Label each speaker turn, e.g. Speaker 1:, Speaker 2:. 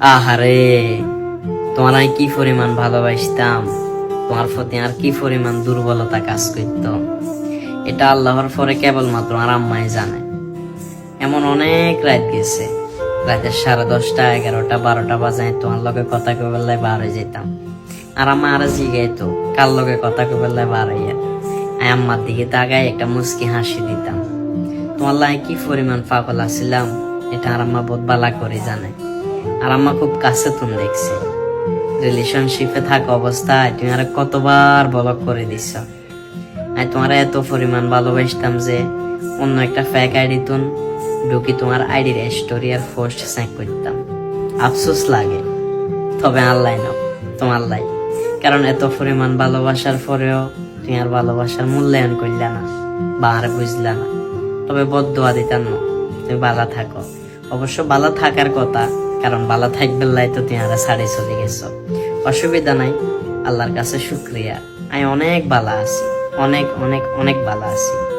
Speaker 1: আহারে, তোমার আমি কি পরিমাণ ভালোবাসতাম? তোমার প্রতি আর কি পরিমাণ দুর্বলতা কাজ করত? এটা আল্লাহর পরে কেবলমাত্র আর আম্মাই জানে। এমন অনেক রাত গেছে। রাতের সাড়ে দশটা, এগারোটা, বারোটা বাজায় তোমার লগে কথা কবেলায় বার হয়ে যেতাম। আর আম্মা আর জিগাইতো, কার লগে কথা কবেলায় বার হইয়া আমি আম্মার দিকে তাকায় একটা মুস্কি হাসি দিতাম। তোমার লাগে কি পরিমাণ পাগল আছিলাম এটা আর আম্মা বহুত বালা করে জানে। আর আম্মা খুব কাছে তুমি দেখছি। রিলেশনশিপে থাকা অবস্থায় তুমি আর কতবার ব্লক করে দিছ। আমি তোমার এত পরিমাণ ভালোবাসতাম যে অন্য একটা ফ্যাক আইডি তুন, ঢুকি তোমার আইডির স্টোরি আর পোস্ট চেক করতাম। আফসোস লাগে, তবে আল্লাহ নাও তোমার লাই। কারণ এত পরিমাণ ভালোবাসার পরেও তুমি আর ভালোবাসার মূল্যায়ন করলে না, বা আর বুঝলা না। তবে বদুয়া দিতাম না, তুমি বালা থাকো। অবশ্য বালা থাকার কথা কারণ বালা থাকবে লাই তো তুই ছাড়ি চলে গেছ। অসুবিধা নাই, আল্লাহর কাছে শুক্রিয়া। আমি অনেক বালা আছি, অনেক অনেক অনেক বালা আছি।